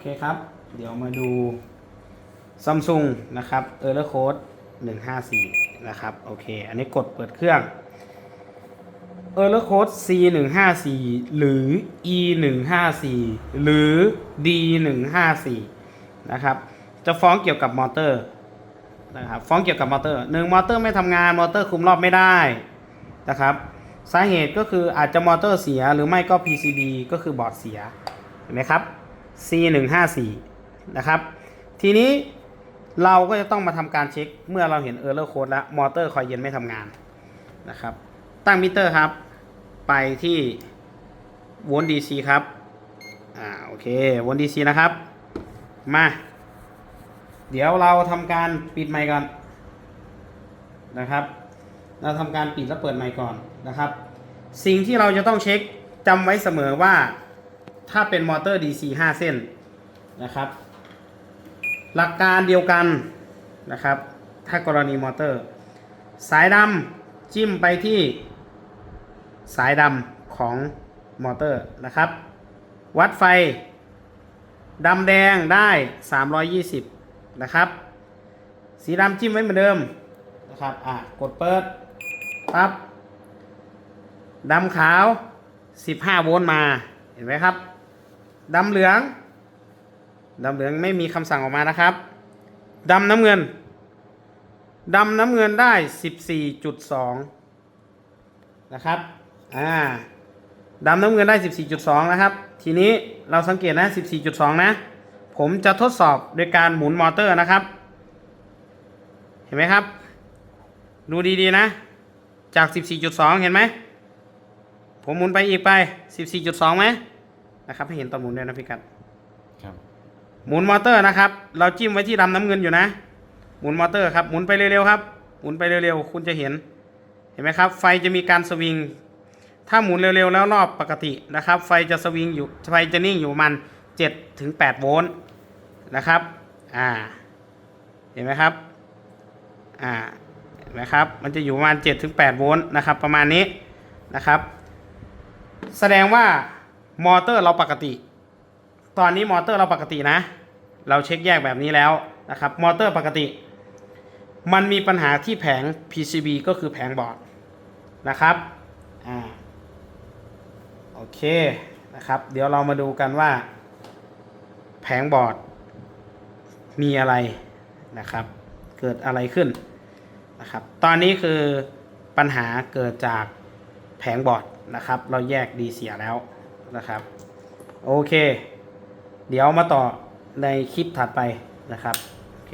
เคครับ เดี๋ยวมาดู Samsung นะครับ Error Code 154 นะครับ โอเค อันนี้กดเปิดเครื่อง Error Code C 1 5 4หรือ E 1 5 4หรือ D 1 5 4นะครับ จะฟ้องเกี่ยวกับมอเตอร์นะครับฟ้องเกี่ยวกับมอเตอร์หนึ่งมอเตอร์ไม่ทำงานมอเตอร์คุมรอบไม่ได้นะครับสาเหตุก็คืออาจจะมอเตอร์เสียหรือไม่ก็ PCB ก็คือบอร์ดเสียเห็นไหมครับ C 1 5 4นะครับทีนี้เราก็จะต้องมาทำการเช็ค เมื่อเราเห็น Error Code แล้วมอเตอร์คอยเย็นไม่ทำงานนะครับตั้งมิเตอร์ครับ ไปที่โวลต์ DC ครับอ่าโอเคโวลต์ DC นะครับ มา เดี๋ยวเราทำการปิดไมค์ก่อนนะครับ เราทำการปิดและเปิดไมค์ก่อนนะครับ สิ่งที่เราจะต้องเช็คจำไว้เสมอว่า ถ้าเป็นมอเตอร์ DC 5 เส้นนะครับ หลักการเดียวกันนะครับ ถ้ากรณีมอเตอร์ สายดำจิ้มไปที่สายดำของมอเตอร์นะครับ วัดไฟดำแดงได้ 320 นะครับ สีดำจิ้มไว้เหมือนเดิมนะครับ อะ กดเปิดปั๊บดำขาว 15 โวลต์มา เห็นไหมครับ ดำเหลืองดำเหลืองไม่มีคำสั่งออกมานะครับดำน้ำเงินดำน้ำเงินได้ 14.2 นะครับ อ่า ดำน้ำเงินได้ 14.2 นะครับ ทีนี้เราสังเกตนะ 14.2 นะ ผมจะทดสอบโดยการหมุนมอเตอร์นะครับ เห็นไหมครับ ดูดีๆนะ จาก 14.2 เห็นไหม ผมหมุนไปอีกไป 14.2ไหม นะครับ ให้เห็นตอนหมุนด้วยนะพี่กัดครับหมุนมอเตอร์นะครับ เราจิ้มไว้ที่ดำน้ำเงินอยู่นะ หมุนมอเตอร์ครับหมุนไปเร็วๆครับ หมุนไปเร็วๆคุณจะเห็น เห็นไหมครับ ไฟจะมีการสวิง ถ้าหมุนเร็วๆแล้วรอบปกตินะครับ ไฟจะสวิงอยู่ไฟจะนิ่งอยู่ประมัน7ถึง8โวลต์นะครับอ่าเห็นไหมครับอ่าเห็นไหมครับมันจะอยู่ประมาณ7ถึง8โวลต์นะครับ ประมาณนี้นะครับ แสดงว่า มอเตอร์เราปกติ ตอนนี้มอเตอร์เราปกตินะ เราเช็คแยกแบบนี้แล้วนะครับมอเตอร์ปกติ มันมีปัญหาที่แผง PCB ก็คือแผงบอร์ดนะครับอ่าโอเคนะครับเดี๋ยวเรามาดูกันว่า แผงบอร์ดมีอะไรนะครับ เกิดอะไรขึ้นนะครับตอนนี้คือปัญหาเกิดจากแผงบอร์ดนะครับ เราแยกดีเสียแล้ว นะครับ โอเค เดี๋ยวมาต่อในคลิปถัดไปนะครับ โอเค